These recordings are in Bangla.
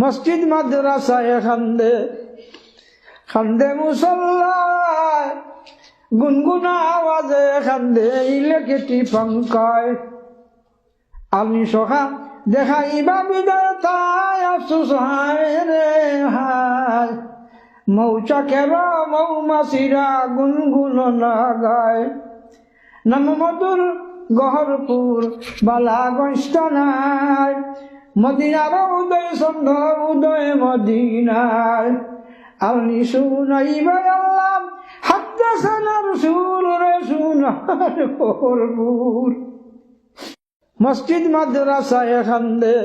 মসজিদ মাদ্রাসায় খান্দে। খান্দে মুসল্লায় গুনগুনা আওয়াজে খান্দে ইলেকেটি পাঙ্কায়। আমি সখা দেখাইবা বিদায় তাই আফসোস হায় রে হায় মৌচাকের মৌমাছিরা গুনগুন না গায় নাম মধুর গহরপুর বালা গষ্টানায় মদিনার উদয় সন্ধ্য উদয় মদিনায় আপনি শুনাইবা আল্লাহ হাত্তা সানার সুর রে সুনার ভরপুর মসজিদ মাদ্রাসায় খান্দে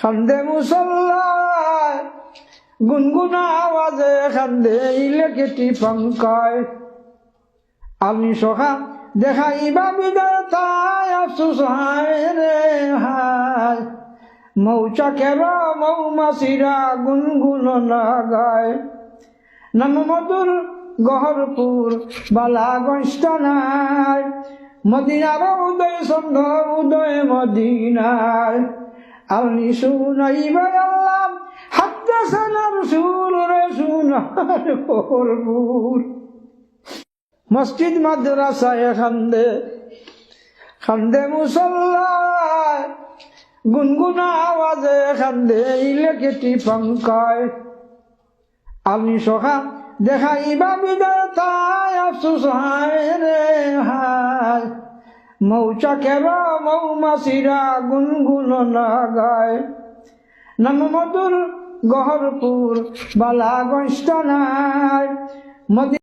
খান্দে মুসল্লায়। গুনগুনা আওয়াজে খান্দে ইলেকেটি পাঙ্কায়। আমি সখা দেখাইবা বিদায় তাই আফসোস হায় রে। মৌচাকের মৌমাছিরা গুনগুন না গায় নাম মধুর গহরপুর বালা গষ্টানায় মদিনার উদয় সন্ধ্য উদয় মদিনায়। আপনি শুনাইবা আল্লাহ, হাত্তা সানার সুর রে সুনার ভরপুর। মসজিদ মাদ্রাসায় খান্দে খান্দে মুসল্লায় গুনগুনা আওয়াজে খান্দে ইলেকেটি পাঙ্কায়। আপনি সখা দেখাইবা বিদায় তাই আফসোস হায় রে হায় মৌচাকের মৌমাছিরা গুনগুন না গায় নাম মধুর গহরপুর বালা গষ্টানায় মদি